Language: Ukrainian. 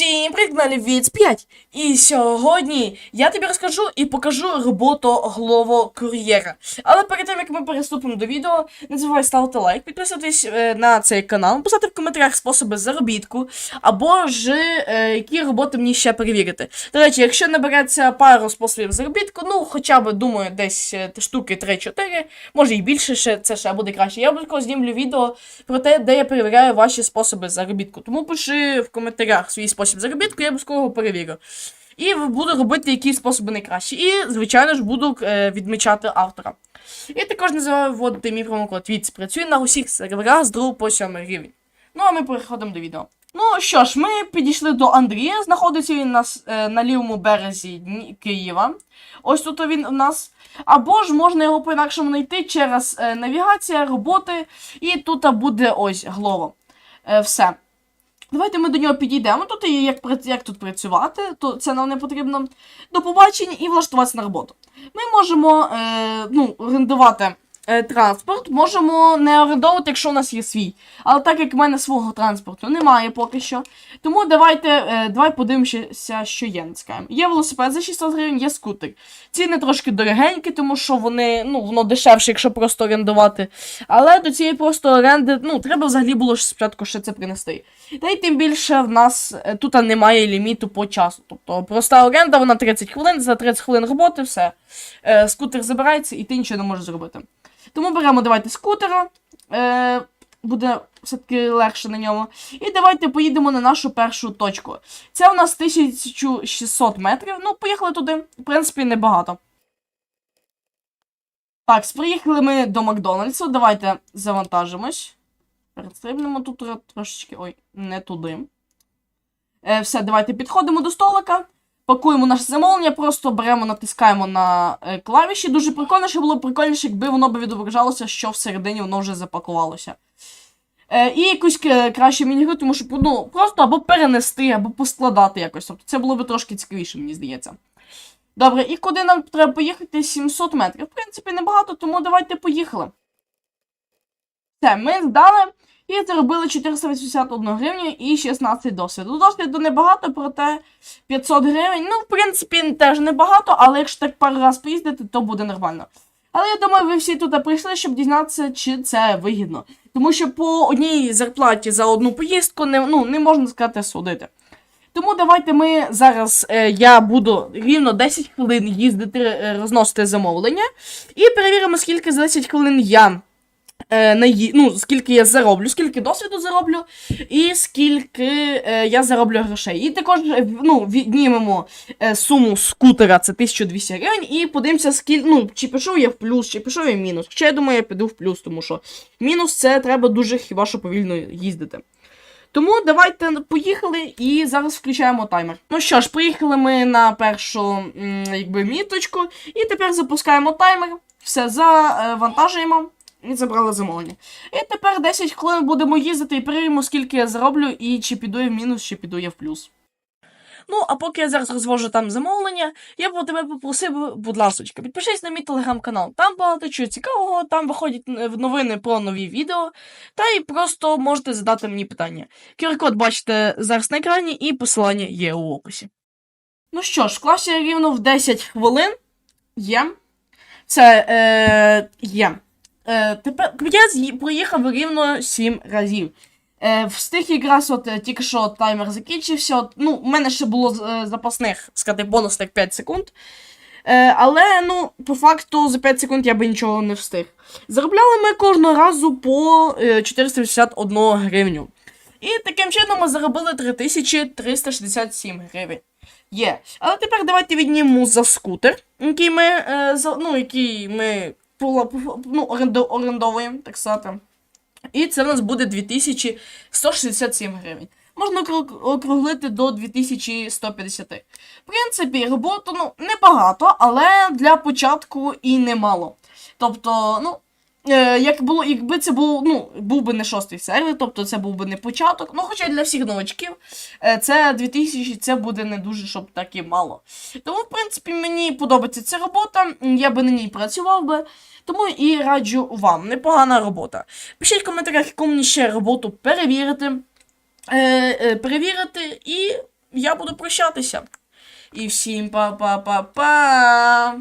Всім привіт, каналі Віц 5. І сьогодні я тобі розкажу і покажу роботу головокур'єра. Але перед тим як ми переступимо до відео, не забувай ставити лайк, підписуватись е, на цей канал, писати в коментарях способи заробітку, або ж е, які роботи мені ще перевірити. До речі, якщо набереться пару способів заробітку, ну хоча б думаю, десь е, штуки 3-4, може і більше ще це ще буде краще. Я обов'язково знімлю відео про те, де я перевіряю ваші способи заробітку. Тому пиши в коментарях свій спосіб заробітку, я обов'язково його перевірю. І буду робити які способи найкращі. І, звичайно ж, буду е, відмічати автора. І також не забуваю вводити мій промокод ВІЦ. Працює на усіх серверах з 2 по 7 рівень. Ну, а ми переходимо до відео. Ну що ж, ми підійшли до Андрія. Знаходиться він на, е, на лівому березі Києва. Ось тут він у нас. Або ж можна його по-інакшому знайти через е, навігація, роботи. І тут буде ось глава. Е, все. Давайте ми до нього підійдемо. Тут і як, як тут працювати, то це нам не потрібно. До побачення і влаштуватися на роботу. Ми можемо е, ну, орендувати транспорт, можемо не орендовувати, якщо у нас є свій. Але так як в мене свого транспорту немає поки що. Тому давайте е, давай подивимося, що є. Скажемо. Є велосипед за 600 гривень, є скутер. Ціни трошки дорогенькі, тому що вони, ну, воно дешевше, якщо просто орендувати. Але до цієї просто оренди, ну, треба взагалі було спочатку ще це принести. Та й тим більше в нас е, тут немає ліміту по часу. Тобто проста оренда, вона 30 хвилин, за 30 хвилин роботи, все. Е, скутер забирається і ти нічого не можеш зробити. Тому беремо давайте скутера. Е, буде все-таки легше на ньому. І давайте поїдемо на нашу першу точку. Це у нас 1600 метрів. Ну, поїхали туди. В принципі, небагато. Так, приїхали ми до Макдональдсу. Давайте завантажимось. Перестрибнемо тут трошечки. Ой, не туди. Е, все, давайте підходимо до столика. Пакуємо наше замовлення, просто беремо, натискаємо на е, клавіші. Дуже прикольно, що було б прикольніше, якби воно б відображалося, що всередині воно вже запакувалося. Е, і якусь е, краще мінігру, тому що ну, просто або перенести, або поскладати якось. Тобто це було б трошки цікавіше, мені здається. Добре, і куди нам треба поїхати? 700 метрів. В принципі, небагато, тому давайте поїхали. Все, ми здали і заробили 481 гривню і 16 досвіду. Досвіду небагато, проте 500 гривень. Ну, в принципі, теж небагато, але якщо так пару раз поїздити, то буде нормально. Але я думаю, ви всі туди прийшли, щоб дізнатися, чи це вигідно. Тому що по одній зарплаті за одну поїздку не, ну, не можна сказати судити. Тому давайте ми зараз е, я буду рівно 10 хвилин їздити, е, розносити замовлення. І перевіримо, скільки за 10 хвилин я наї... ну, скільки я зароблю, скільки досвіду зароблю, і скільки е, я зароблю грошей. І також е, ну, віднімемо е, суму скутера, це 1200 гривень, і подивимося, скільки, ну, чи пішов я в плюс, чи пішов я в мінус. Хоча я думаю, я піду в плюс, тому що мінус це треба дуже хіба що повільно їздити. Тому давайте поїхали і зараз включаємо таймер. Ну що ж, приїхали ми на першу якби, міточку, і тепер запускаємо таймер, все завантажуємо і забрали замовлення. І тепер 10 хвилин будемо їздити і перевіримо, скільки я зароблю, і чи піду я в мінус, чи піду я в плюс. Ну, а поки я зараз розвожу там замовлення, я б тебе попросив, будь ласочка, підпишись на мій телеграм-канал. Там багато чого цікавого, там виходять е, новини про нові відео, та й просто можете задати мені питання. QR-код бачите зараз на екрані, і посилання є у описі. Ну що ж, вклався я рівно в 10 хвилин. Є. Це е, є. Е, тепер я проїхав рівно 7 разів. Е, встиг якраз от е, тільки що таймер закінчився. От, ну, у мене ще було е, запасних, сказати, бонусних 5 секунд. Е, але, ну, по факту, за 5 секунд я би нічого не встиг. Заробляли ми кожного разу по е, 461 гривню. І таким чином ми заробили 3367 гривень. Є. Але тепер давайте віднімемо за скутер, який ми, е, за, ну, який ми ну, орендовуємо, так сказати. І це в нас буде 2167 гривень. Можна округлити до 2150. В принципі, роботу ну, небагато, але для початку і немало. Тобто, ну, як було, якби це був, ну, був би не шостий сервер, тобто це був би не початок. Ну, хоча для всіх новачків е, це 2000, це буде не дуже, щоб так і мало. Тому, в принципі, мені подобається ця робота, я би на ній працював би. Тому і раджу вам. Непогана робота. Пишіть в коментарях, яку мені ще роботу перевірити. Е, е, перевірити, і я буду прощатися. І всім па-па-па-па!